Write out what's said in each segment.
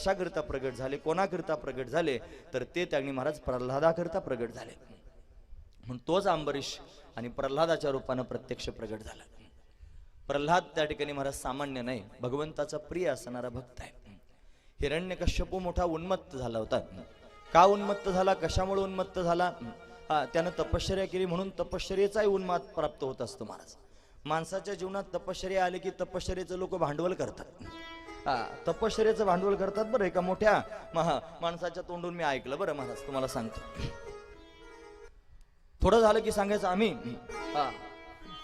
कशाकरिता प्रगट झाले कोणाकरिता प्रगट झाले तर ते त्यांनी महाराज प्रल्हादाकरिता प्रगट झाले. म्हणून तोच अंबरीश आणि प्रल्हादाच्या रूपानं प्रत्यक्ष प्रगट झाला. प्रल्हाद त्या ठिकाणी महाराज सामान्य नाही भगवंताचा प्रिय असणारा भक्त आहे. हिरण्यकश्यपू मोठा उन्मत्त झाला होता. का उन्मत्त झाला? कशामुळे उन्मत्त झाला? त्यानं तपश्चर्या केली म्हणून तपश्चर्याचाही उन्माद प्राप्त होत असतो महाराज. माणसाच्या जीवनात तपश्चर्या आली की तपश्चर्याचं लोक भांडवल करतात. तपश्चर्याचं भांडवल करतात बरं एका मोठ्या महा माणसाच्या तोंडून मी ऐकलं बरं महाराज तुम्हाला सांगतो. थोडं झालं की सांगायचं आम्ही.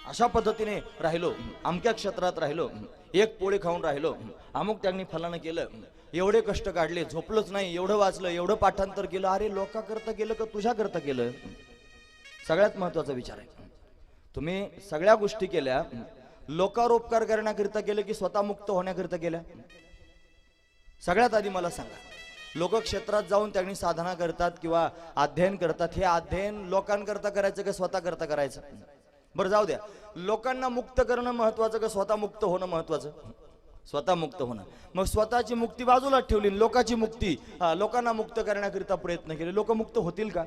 अशा पद्धतीने राहिलो अमक्या क्षेत्रात राहिलो एक पोळी खाऊन राहिलो अमुक त्यांनी फलानं केलं एवढे कष्ट काढले झोपलोच नाही एवढं वाचलं एवढं पाठांतर केलं अरे लोकांकरता गेलं केलं का तुझ्या करता केलं? सगळ्यात महत्त्वाचा विचार आहे. तुम्ही सगळ्या गोष्टी केल्या लोकारोपकार करण्याकरिता गेलं की स्वतः मुक्त होण्याकरिता गेल्या सगळ्यात आधी मला सांगा लोक क्षेत्रात जाऊन त्यांनी साधना करतात किंवा अध्ययन करतात हे अध्ययन लोकांकरता करायचं का स्वतः करता करायचं? बरं जाऊ द्या. लोकांना मुक्त करणं महत्वाचं का स्वतः मुक्त होणं महत्वाचं स्वतः मुक्त होणं. मग स्वतःची मुक्ती बाजूला ठेवली लोकांची मुक्ती लोकांना मुक्त करण्याकरिता प्रयत्न केले. लोक मुक्त होतील का?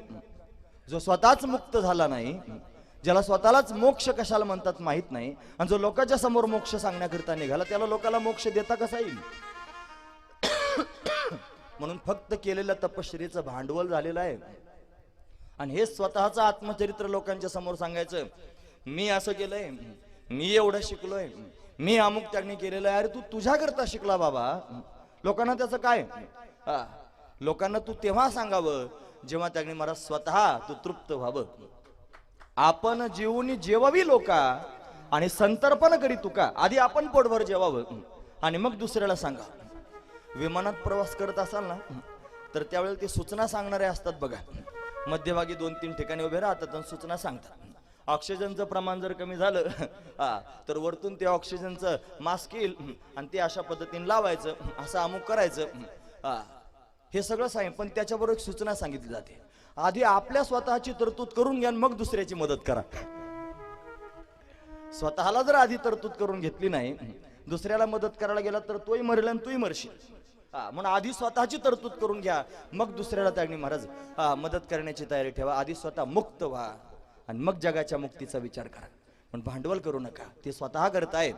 जो स्वतःच मुक्त झाला नाही ज्याला स्वतःलाच मोक्ष कशाला म्हणतात माहीत नाही. आणि जो लोकांच्या समोर मोक्ष सांगण्याकरिता निघाला त्याला लोकाला मोक्ष देता कसा येईल? म्हणून फक्त केलेल्या तपश्चर्याचं भांडवल झालेलं आहे. आणि हे स्वतःचं आत्मचरित्र लोकांच्या समोर सांगायचं मी असं केलंय मी एवढं शिकलोय मी अमुक त्यांनी केलेलं आहे. अरे तू तुझ्याकरता शिकला बाबा. लोकांना त्याचं काय? हा. लोकांना तू तेव्हा सांगावं जेव्हा त्यांनी मला स्वतः तू तृप्त व्हावं. आपण जेवून जेवावी लोका आणि संतर्पण करी तुका. आधी आपण पोटभर जेवावं. आणि मग दुसऱ्याला सांगा. विमानात प्रवास करत असाल ना तर त्यावेळेला ते सूचना सांगणारे असतात बघा. मध्यभागी दोन तीन ठिकाणी उभे राहतात आणि सूचना सांगतात. ऑक्सिजनचं प्रमाण जर कमी झालं हा तर वरतून ते ऑक्सिजनचं मास्क येईल आणि ते अशा पद्धतीने लावायचं असं अमुक करायचं हा. हे सगळं सांग पण त्याच्याबरोबर एक सूचना सांगितली जाते. आधी आपल्या स्वतःची तरतूद करून घ्या आणि मग दुसऱ्याची मदत करा. स्वतःला जर आधी तरतूद करून घेतली नाही दुसऱ्याला मदत करायला गेला तर तोही मरेल आणि तूही मरशील. हा म्हणून आधी स्वतःची तरतूद करून घ्या मग दुसऱ्याला त्यांनी महाराज हा मदत करण्याची तयारी ठेवा आधी स्वतः मुक्त व्हा आणि मग जगाच्या मुक्तीचा विचार करा. पण भांडवल करू नका ते स्वतः करतायत.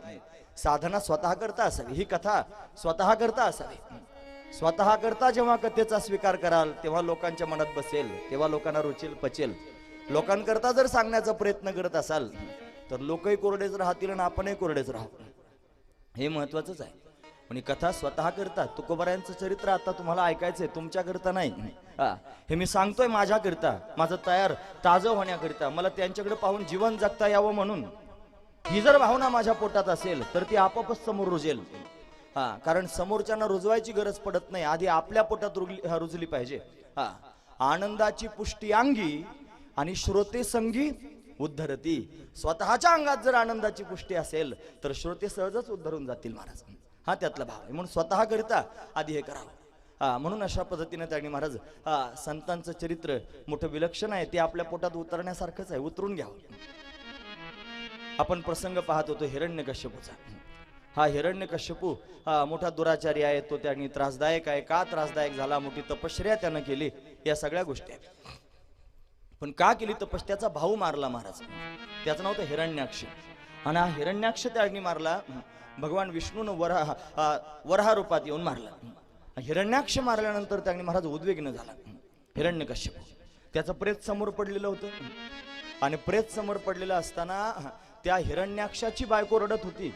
साधना स्वतः करता असावी ही कथा स्वतः करता असावी. स्वतः करता जेव्हा कथेचा स्वीकार कराल तेव्हा लोकांच्या मनात बसेल तेव्हा लोकांना रुचेल पचेल. लोकांकरता जर सांगण्याचा प्रयत्न करत असाल तर लोकही कोरडेच राहतील आणि आपणही कोरडेच राहू. हे महत्वाचंच आहे. आणि कथा स्वतः करता तुकोबऱ्यांचं चरित्र आता तुम्हाला ऐकायचंय तुमच्याकरता नाही. हा हे मी सांगतोय माझ्याकरिता माझं तयार ताजं होण्याकरिता. मला त्यांच्याकडे पाहून जीवन जगता यावं म्हणून. ही जर भावना माझ्या पोटात असेल तर ती आपोआपच समोर रुजेल. हा कारण समोरच्यांना रुजवायची गरज पडत नाही. आधी आपल्या पोटात रुजली रुजली पाहिजे. हा. आनंदाची पुष्टी अंगी आणि श्रोते संगी उद्धरती. स्वतःच्या अंगात जर आनंदाची पुष्टी असेल तर श्रोते सहजच उद्धरून जातील महाराज. हा त्यातला भाव आहे. म्हणून स्वतःकरिता आधी हे करावं. हा म्हणून अशा पद्धतीने त्यांनी महाराज हा संतांचं चरित्र मोठं विलक्षण आहे. ते आपल्या पोटात उतरण्यासारखंच आहे. उतरून घ्यावं. आपण प्रसंग पाहत होतो हिरण्यकश्यपूचा. हा हिरण्यकश्यपू हा मोठा दुराचारी आहे तो त्यांनी त्रासदायक आहे. का त्रासदायक झाला? मोठी तपश्चर्या त्यानं केली. या सगळ्या गोष्टी. आहेत पण का केली तपश त्याचा भाऊ मारला महाराज. त्याचं नाव होतं हिरण्याक्ष. आणि हा हिरण्याक्ष त्यांनी मारला. भगवान विष्णूनं वरहा वरहा रूपात येऊन मारला. हिरण्याक्ष मारल्यानंतर त्यांनी महाराज उद्विग्न झाला. हिरण्यकश्यप. त्याचं प्रेत समोर पडलेलं होतं. आणि प्रेत समोर पडलेलं असताना त्या हिरण्याक्षाची बायको रडत होती.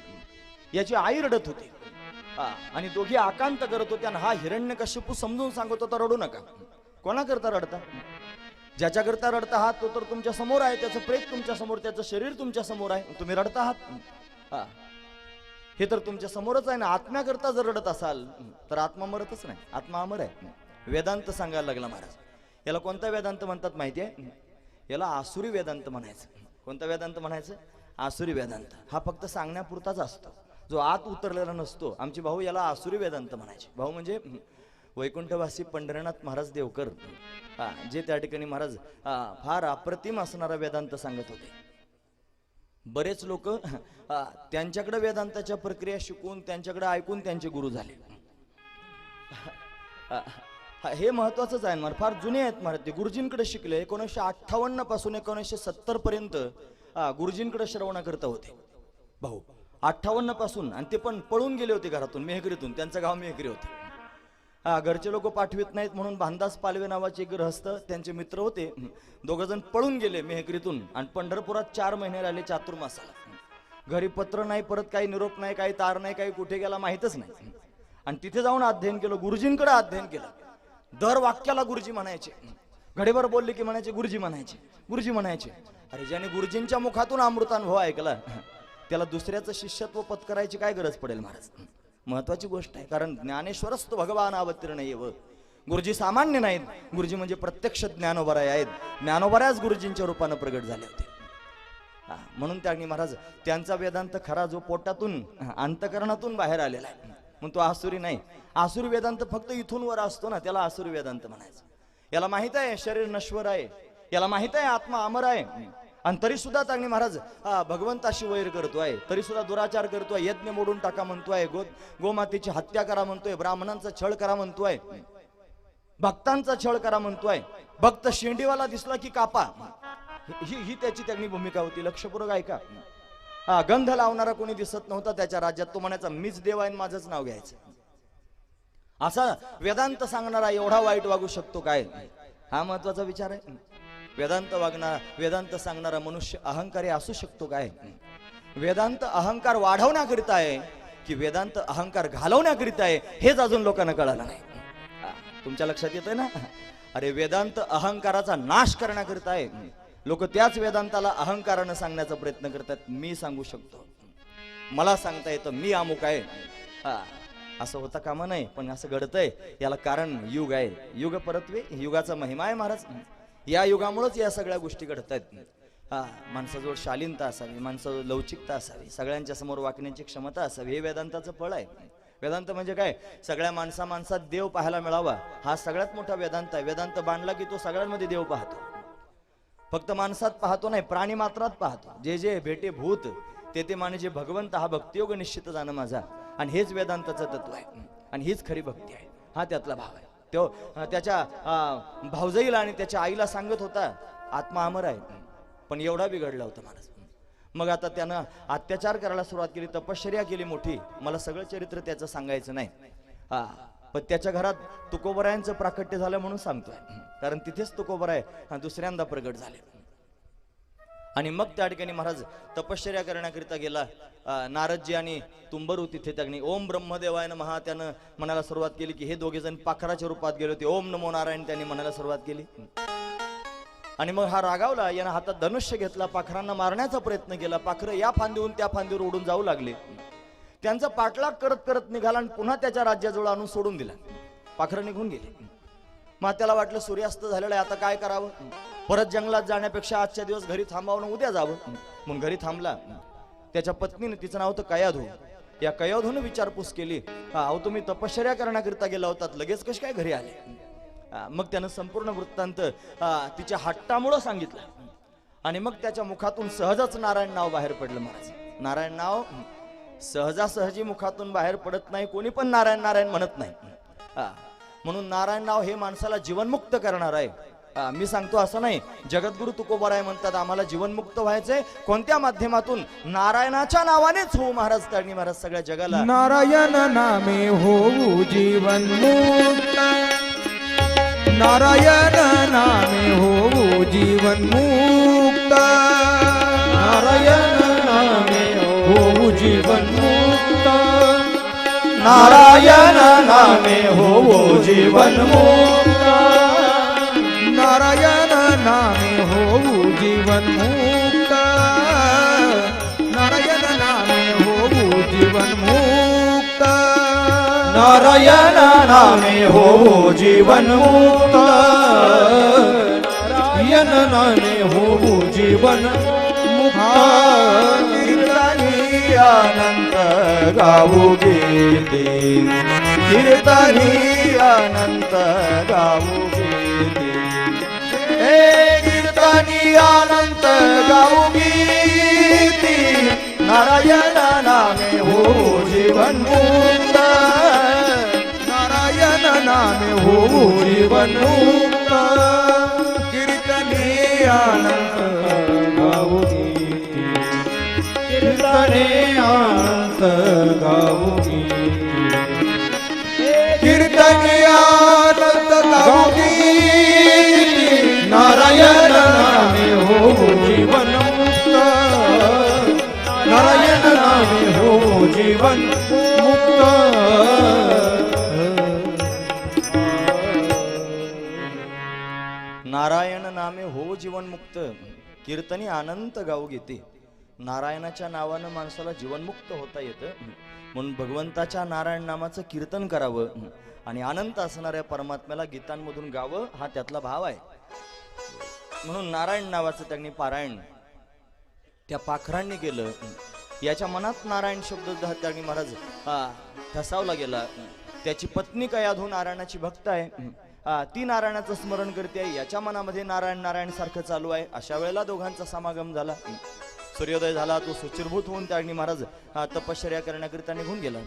याची आई रडत होती. आणि दोघी आकांत करत होत्या आणि हा हिरण्यकश्यपू समजून सांगत होता रडू नका. कोणाकरता रडता? ज्याच्याकरता रडता आहात तो तर तुमच्यासमोर आहे त्याचं प्रेत तुमच्यासमोर त्याचं शरीर तुमच्यासमोर आहे तुम्ही रडता आहात? हे. तर तुमच्या समोरच आहे ना आत्म्याकरता जर रडत असाल तर आत्मा मरतच नाही आत्मा अमर आहे. वेदांत सांगायला लागला महाराज. याला कोणता वेदांत म्हणतात माहिती आहे? याला आसुरी वेदांत म्हणायचं. कोणता वेदांत म्हणायचं? आसुरी वेदांत. हा फक्त सांगण्यापुरताच असतो. जो आत उतरलेला नसतो. आमचे भाऊ याला आसुरी वेदांत म्हणायचे. भाऊ म्हणजे वैकुंठवासी पंढरनाथ महाराज देवकर. हा जे त्या ठिकाणी महाराज फार अप्रतिम असणारा वेदांत सांगत होते. बरेच लोक त्यांच्याकडे वेदांताच्या प्रक्रिया शिकून त्यांच्याकडे ऐकून त्यांचे गुरु झाले. हे महत्वाचंच आहे महाराज फार जुने आहेत महाराज ते गुरुजींकडे शिकले एकोणीसशे अठ्ठावन्नपासून एकोणीसशे सत्तर पर्यंत गुरुजींकडे गुरुजींकडे श्रवणाकरता होते. भाऊ अठ्ठावन्नपासून आणि ते पण पळून गेले होते घरातून मेहगरीतून. त्यांचं गाव मेहगरी होते. हा घरचे लोक पाठवित नाहीत म्हणून भांदास पालवे नावाचे गृहस्थ त्यांचे मित्र होते. दोघंजण पळून गेले मेहकरीतून आणि पंढरपुरात चार महिने राहिले चातुर्मासाला. घरी पत्र नाही परत काही निरोप नाही काही तार नाही काही कुठे गेला माहीतच नाही. आणि तिथे जाऊन अध्ययन केलं गुरुजींकडे अध्ययन केलं. दर वाक्याला गुरुजी म्हणायचे. घडेभर बोलले की म्हणायचे गुरुजी म्हणायचे गुरुजी म्हणायचे. अरे ज्याने गुरुजींच्या मुखातून अमृतानुभव ऐकला त्याला दुसऱ्याचं शिष्यत्व पत्करायची काय गरज पडेल महाराज? महत्वाची गोष्ट आहे कारण ज्ञानेश्वरच तो भगवान अवतीर्ण येव गुरुजी सामान्य नाहीत. गुरुजी म्हणजे प्रत्यक्ष ज्ञानोबराय आहेत. ज्ञानोबऱ्याच गुरुजींच्या रूपानं प्रगट झाले होते. हा, म्हणून त्यांनी महाराज त्यांचा वेदांत खरा जो पोटातून अंतकरणातून बाहेर आलेला आहे. मग तो आसुरी नाही. आसुरी वेदांत फक्त इथून वर असतो ना त्याला आसुरी वेदांत म्हणायचं. याला माहीत आहे शरीर नश्वर आहे. याला माहीत आहे आत्मा अमर आहे. आणि तरी सुद्धा चांगली महाराज हा भगवंताशी वैर करतोय तरी सुद्धा दुराचार करतोय यज्ञ मोडून टाका म्हणतोय गो गोमातेची हत्या करा म्हणतोय ब्राह्मणांचा छळ करा म्हणतोय भक्तांचा छळ करा म्हणतोय भक्त शेंडीवाला दिसला की कापा. ही ही त्याची त्यांनी भूमिका होती. लक्षपूर्वक ऐका. हा गंध लावणारा कोणी दिसत नव्हता त्याच्या राज्यात. तो म्हणायचा मीच देव आहे आणि माझंच नाव घ्यायचं. असा वेदांत सांगणारा एवढा वाईट वागू शकतो काय? हा महत्त्वाचा विचार आहे. वेदांत वागणार वेदांत सांगणारा मनुष्य अहंकारी असू शकतो काय? वेदांत अहंकार वाढवण्याकरिता आहे की वेदांत अहंकार घालवण्याकरिता आहे हेच अजून लोकांना कळालं नाही. हा, तुमच्या लक्षात येतंय ना? अरे वेदांत अहंकाराचा नाश करण्याकरिता आहे. लोक त्याच वेदांताला अहंकारानं सांगण्याचा प्रयत्न करतात मी सांगू शकतो. मला सांगता येतं मी अमुक आहे. हा असं होता कामा नाही पण असं घडतंय. याला कारण युग आहे. युग परत्वे युगाचा महिमा आहे महाराज. या युगामुळेच या सगळ्या गोष्टी घडत आहेत हा माणसाजवळ शालीनता असावी माणसाजवळ लवचिकता असावी सगळ्यांच्या समोर वाकण्याची क्षमता असावी हे वेदांताचं फळ आहे. वेदांत म्हणजे काय? सगळ्या माणसा माणसात देव पाहायला मिळावा हा सगळ्यात मोठा वेदांत आहे. वेदांत बांधला की तो सगळ्यांमध्ये देव पाहतो. फक्त माणसात पाहतो नाही प्राणी मात्रात पाहतो. जे जे भेटे भूत ते ते माने जे भगवंत हा भक्तियोग निश्चित जाणं माझा. आणि हेच वेदांताचं तत्व आहे. आणि हीच खरी भक्ती आहे. हा त्यातला भाव आहे. तो त्याच्या अं, भावजाईला आणि त्याच्या आईला सांगत होता आत्मा अमर आहे. पण एवढा बिघडला होता महाराज मग आता त्यानं अत्याचार करायला सुरुवात केली तपश्चर्या केली मोठी. मला सगळं चरित्र त्याचं सांगायचं नाही. हा पण त्याच्या घरात तुकोबरायांचं प्राकट्य झालं म्हणून सांगतोय. कारण तिथेच तुकोबराय दुसऱ्यांदा प्रगट झाले. आणि मग त्या ठिकाणी महाराज तपश्चर्या करण्याकरिता गेला. नारदजी आणि तुंबरू तिथे त्यांनी ओम ब्रह्मदेवायन महा त्यानं म्हणायला सुरुवात केली की हे दोघे जण पाखराच्या रूपात गेले होते. ओम नमो नारायण. त्यांनी म्हणायला सुरुवात केली. आणि मग हा रागावला. यानं हातात धनुष्य घेतला. पाखरांना मारण्याचा प्रयत्न केला. पाखरं या फांदीहून त्या फांदीवर उडून जाऊ लागले. त्यांचा पाठलाग करत करत निघाला आणि पुन्हा त्याच्या राज्याजवळ आणून सोडून दिला. पाखरं निघून गेले. मग त्याला वाटलं सूर्यास्त झालेला आहे. आता काय करावं? परत जंगलात जाण्यापेक्षा आजच्या दिवस घरी थांबावं आणि उद्या जावं. म्हणून घरी थांबला. त्याच्या पत्नीने तिचं नाव होतं कयाधू. या कयाधून विचारपूस केली. हा अहो तुम्ही तपश्चर्या करण्याकरिता गेला होतात. लगेच कशी काय घरी आले? हा, मग त्यानं संपूर्ण वृत्तांत हा, तिच्या हट्टामुळं सांगितलं. आणि मग त्याच्या मुखातून सहजच नारायण नाव बाहेर पडलं महाराज नारायण नाव सहजासहजी मुखातून बाहेर पडत नाही. कोणी पण नारायण नारायण म्हणत नाही. हा. म्हणून नारायण नाव हे माणसाला जीवनमुक्त करणार आहे. मी सांगतो असं नाही. जगद्गुरु तुकोबराय म्हणतात आम्हाला जीवनमुक्त व्हायचंय. कोणत्या माध्यमातून? नारायणाच्या नावानेच हो महाराज ताडणी महाराज सगळ्या जगाला. नारायण नामे हो जीवन मुक्त नारायण नामे हो जीवन मुक्त नारायण नामे हो जीवन मुक्त नारायण नामे हो जीवन मुक्त नामे होऊ जीवन मुक्त नारायण नामे होऊ जीवन मुक्त नारायण नामे होवो जीवन मुक्त नारायण नामे होऊ जीवन मुक्त कीर्तनी अनंत गाऊ गीते. कीर्तनी अनंत गाऊ हे कीर्तनी अनंत गाऊ गीती नारायण नामे हो जीवन मुक्त नारायण नामे नामे होऊ जीवन मुक्त कीर्तने अनंत गाऊ गीती कीर्तने अनंत गाऊ गीती जीवनमुक्त कीर्तनी अनंत गाऊ घेते. नारायणाच्या नावानं माणसाला जीवनमुक्त होता येतं. म्हणून भगवंताच्या नारायण नामाचं कीर्तन करावं. आणि अनंत असणाऱ्या परमात्म्याला गीतांमधून गावं हा त्यातला भाव आहे. म्हणून नारायण नावाचं त्यांनी पारायण त्या पाखरांनी केलं. याच्या मनात नारायण शब्द त्यांनी महाराज हा, ठसावला गेला. त्याची पत्नी काय कयाधू नारायणाची भक्त आहे? ती नारायणाचं स्मरण करते आहे याच्या मनामध्ये नारायण नारायण सारखं चालू आहे. अशा वेळेला दोघांचा समागम झाला. सूर्योदय झाला तो सुचिरभूत होऊन त्यांनी महाराज हा, तपश्चर्या करण्याकरिता निघून गेला.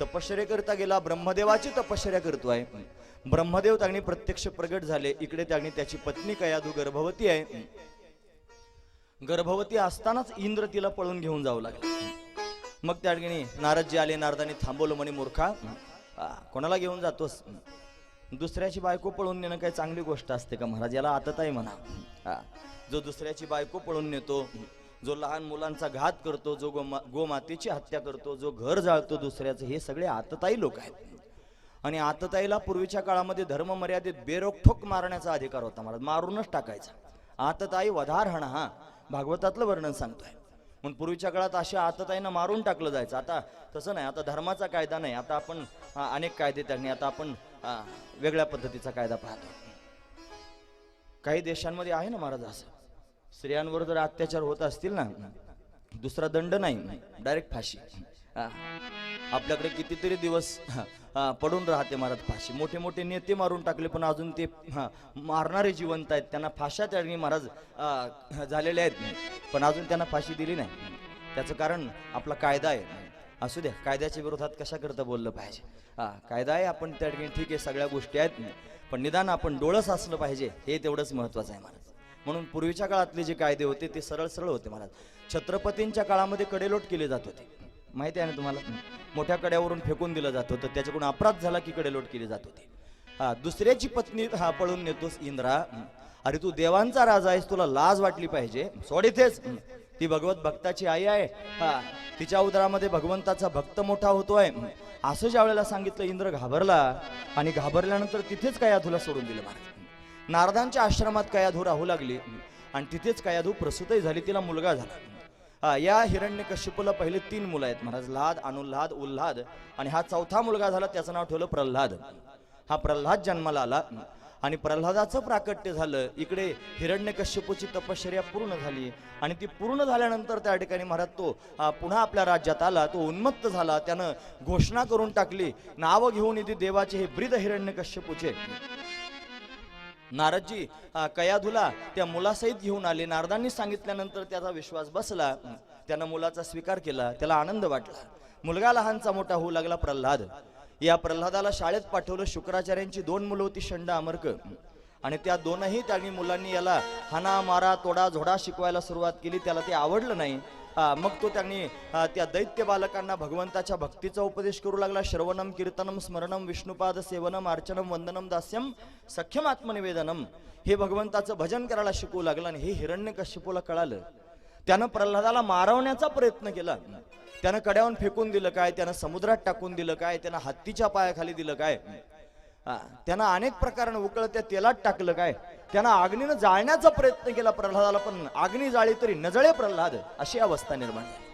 तपश्चर्या करता गेला ब्रह्मदेवाची तपश्चर्या करतोय ब्रह्मदेव त्यांनी प्रत्यक्ष प्रगट झाले. इकडे त्यांनी त्याची पत्नी कयादू गर्भवती आहे. गर्भवती असतानाच इंद्र तिला पळून घेऊन जाऊ लागला. मग त्या ठिकाणी नारदजी आले नारदाने थांबवलं म्हणे मूर्खा कोणाला घेऊन जातोस? दुसऱ्याची बायको पळून नेणं काही चांगली गोष्ट असते का महाराज? याला आतत म्हणा. जो दुसऱ्याची बायको पळून नेतो जो लहान मुलांचा घात करतो जो गोमा गोमातेची हत्या करतो जो घर जाळतो दुसऱ्याचं हे सगळे आतताई लोक आहेत. आणि आतताईला पूर्वीच्या काळामध्ये धर्म मर्यादित बेरोकठोक मारण्याचा अधिकार होता महाराज. मारूनच टाकायचा. आतताई वधार हा. भागवतातलं वर्णन सांगतोय. म्हणून पूर्वीच्या काळात अशा आतताईनं मारून टाकलं जायचं. आता तसं नाही आता धर्माचा कायदा नाही. आता आपण अनेक कायदे त्यांनी आता आपण वेगळ्या पद्धतीचा कायदा पाहतो. काही देशांमध्ये आहे ना महाराज असं? स्त्रियांवर जर अत्याचार होत असतील ना दुसरा दंड नाही डायरेक्ट फाशी. आपल्याकडे कितीतरी दिवस पडून राहते महाराज फाशी. मोठे मोठे नेते मारून टाकले पण अजून ते मारणारे जिवंत आहेत. त्यांना फाशा त्यांनी महाराज झालेले आहेत. पण अजून त्यांना फाशी दिली नाही. त्याचं कारण आपला कायदा आहे. असू द्या कायद्याच्या विरोधात कशा करता बोललं पाहिजे? हा कायदा आहे आपण त्या ठिकाणी ठीक आहे सगळ्या गोष्टी आहेत. पण निदान आपण डोळस असलं पाहिजे हे तेवढंच महत्वाचं आहे महाराज. म्हणून पूर्वीच्या काळातले जे कायदे होते ते सरळ सरळ होते महाराज. छत्रपतींच्या काळामध्ये कडेलोट केले जात होते. माहिती आहे ना तुम्हाला? मोठ्या कड्यावरून फेकून दिलं जात होतं त्याच्याकडून अपराध झाला की कडेलोट केली जात होती. हा दुसऱ्याची पत्नी हा पळून नेतोस इंद्रा. अरे तू देवांचा राजा आहेस तुला लाज वाटली पाहिजे. सोड इथेच. ती भगवत भक्ताची आई आहे. हा तिच्या उदरामध्ये भगवंताचा भक्त मोठा होतोय. असं ज्या वेळेला सांगितलं इंद्र घाबरला आणि घाबरल्यानंतर तिथेच कयाधूला सोडून दिलं महाराज. नारदांच्या आश्रमात कयाधू राहू लागली आणि तिथेच कयाधू प्रसूतही झाली तिला मुलगा झाला. हा, या हिरण्य कश्यपूला पहिले तीन मुलं आहेत महाराज लाद अनुल्हाद उल्हाद आणि हा चौथा मुलगा झाला त्याचं नाव ठेवलं प्रल्हाद. हा प्रल्हाद जन्माला आला. आणि प्रल्हादाचं प्राकट्य झालं. इकडे हिरण्य कश्यपूची तपश्चर्या पूर्ण झाली. आणि ती पूर्ण झाल्यानंतर त्या ठिकाणी महाराज तो पुन्हा आपल्या राज्यात आला. तो उन्मत्त झाला. त्यानं घोषणा करून टाकली. नावं घेऊन इथे देवाचे हे ब्रिद हिरण्य कश्यपूचे नारदजी कयाधुला त्या मुलासहित घेऊन आले. नारदांनी सांगितल्यानंतर त्याचा विश्वास बसला. त्यानं मुलाचा स्वीकार केला. त्याला आनंद वाटला. मुलगा लहानचा मोठा होऊ लागला प्रल्हाद. या प्रल्हादाला शाळेत पाठवलं शुक्राचार्यांची दोन मुलं होती शंड अमरक आणि त्या दोनही त्यांनी मुलांनी याला हाना मारा तोडा झोडा शिकवायला सुरुवात केली. त्याला ते आवडलं नाही. मग तो त्यांनी त्या दैत्य बालकांना भगवंताच्या भक्तीचा उपदेश करू लागला. श्रवणम कीर्तनम स्मरणम विष्णुपाद सेवनम अर्चनम वंदनम दास्यम सख्यम आत्मनिवेदनम. हे भगवंताचं भजन करायला शिकवू लागलं आणि हे हिरण्य कश्यपूला कळालं. त्यानं प्रल्हादाला मारवण्याचा प्रयत्न केला. त्यानं कड्यावरून फेकून दिलं काय? त्यानं समुद्रात टाकून दिलं काय? त्यानं हत्तीच्या पायाखाली दिलं काय? हा, त्यानं अनेक प्रकारानं उकळत्या तेलात टाकलं काय? त्यानं आग्नीनं जाळण्याचा प्रयत्न केला प्रल्हादाला पण आग्नी जाळी तरी नजळे प्रल्हाद अशी अवस्था निर्माण झाली.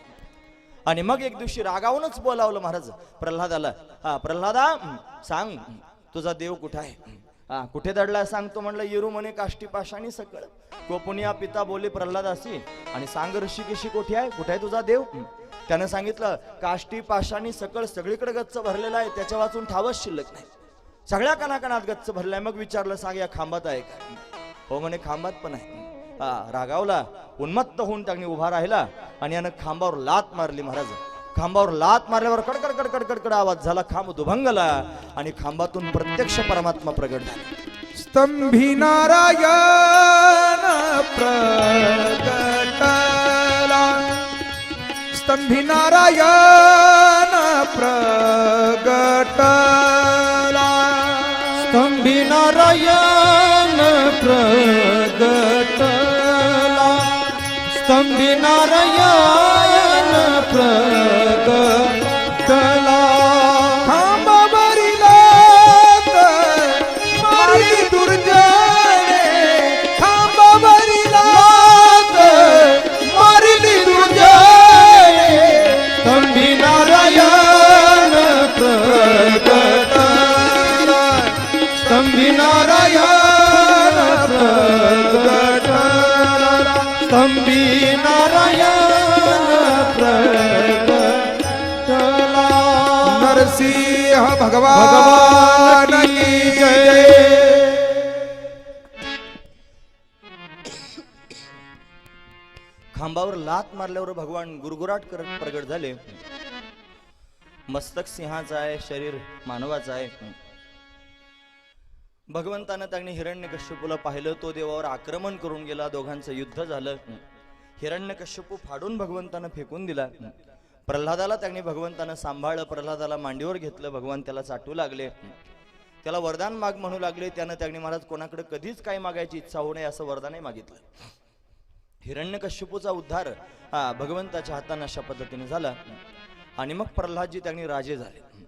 आणि मग एक दिवशी रागावूनच बोलावलं महाराज प्रल्हादाला. हा प्रल्हादा सांग तुझा देव कुठं आहे? हा कुठे दडला सांगतो म्हणलं येरू म्हणे काष्टी पाशाणी सकळ. कोपुनिया पिता बोले प्रल्हादासी आणि सांग ऋषिकेशी कोठे आहे? कुठे आहे तुझा देव. त्यानं सांगितलं काष्टी पाशाणी सकळ सगळीकडे गच्च भरलेला आहे त्याच्या वाचून ठावच शिल्लक नाही. सगळ्या कणाकणात गच्च भरलाय. मग विचारलं सांग या खांबात आहे का? हो म्हणे खांबात पण आहे. हा रागावला उन्मत्त होऊन त्यांनी उभा राहिला आणि यानं खांबावर लात मारली महाराज. खांबावर लात मारल्यावर कडकड कडकड कडकड आवाज झाला. खांब दुभंगला आणि खांबातून प्रत्यक्ष परमात्मा प्रगट झाला. स्तंभी नारायण प्रगटला. स्तंभी नारायण प्रगटला. स्तंभी नारायण प्रगटला. स्तंभी नारायण भगवान की जय। खांबावर लात मारल्यावर भगवान गुरगुराट करत प्रगट झाले. मस्तक सिंहाचं आहे शरीर मानवाचं आहे. भगवंतानं त्यांनी हिरण्यकश्यपूला पाहिलं तो देवावर आक्रमण करून गेला दोघांचं युद्ध झालं. हिरण्यकश्यपू फाडून भगवंतानं फेकून दिला. प्रल्हादाला त्यांनी भगवंतानं सांभाळलं प्रल्हादाला मांडीवर घेतलं भगवान त्याला चाटू लागले. त्याला वरदान माग म्हणू लागले. त्यानं त्यांनी महाराज कोणाकडे कधीच काही मागायची इच्छा होऊ नये असं वरदानही मागितलं. हिरण्यकश्यपूचा उद्धार हा भगवंताच्या हातानं अशा पद्धतीने झाला. आणि मग प्रल्हादजी त्यांनी राजे झाले.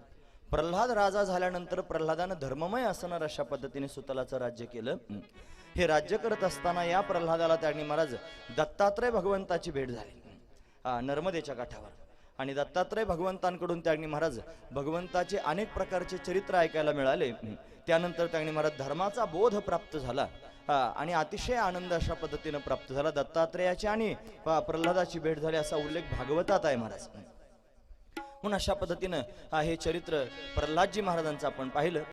प्रल्हाद राजा झाल्यानंतर प्रल्हादानं धर्ममय असणार अशा पद्धतीने सुतलाचं राज्य केलं. हे राज्य करत असताना या प्रल्हादाला त्यांनी महाराज दत्तात्रय भगवंताची भेट झाली. हा, नर्मदेच्या काठावर. आणि दत्तात्रय भगवंतांकडून त्यांनी महाराज भगवंताचे अनेक प्रकारचे चरित्र ऐकायला मिळाले. त्यानंतर त्यांनी महाराज धर्माचा बोध प्राप्त झाला. आणि अतिशय आनंद अशा पद्धतीनं प्राप्त झाला. दत्तात्रेयाची आणि प्रल्हादाची भेट झाली असा उल्लेख भागवतात आहे महाराज. म्हणून अशा पद्धतीनं हे चरित्र प्रल्हादजी महाराजांचं आपण पाहिलं.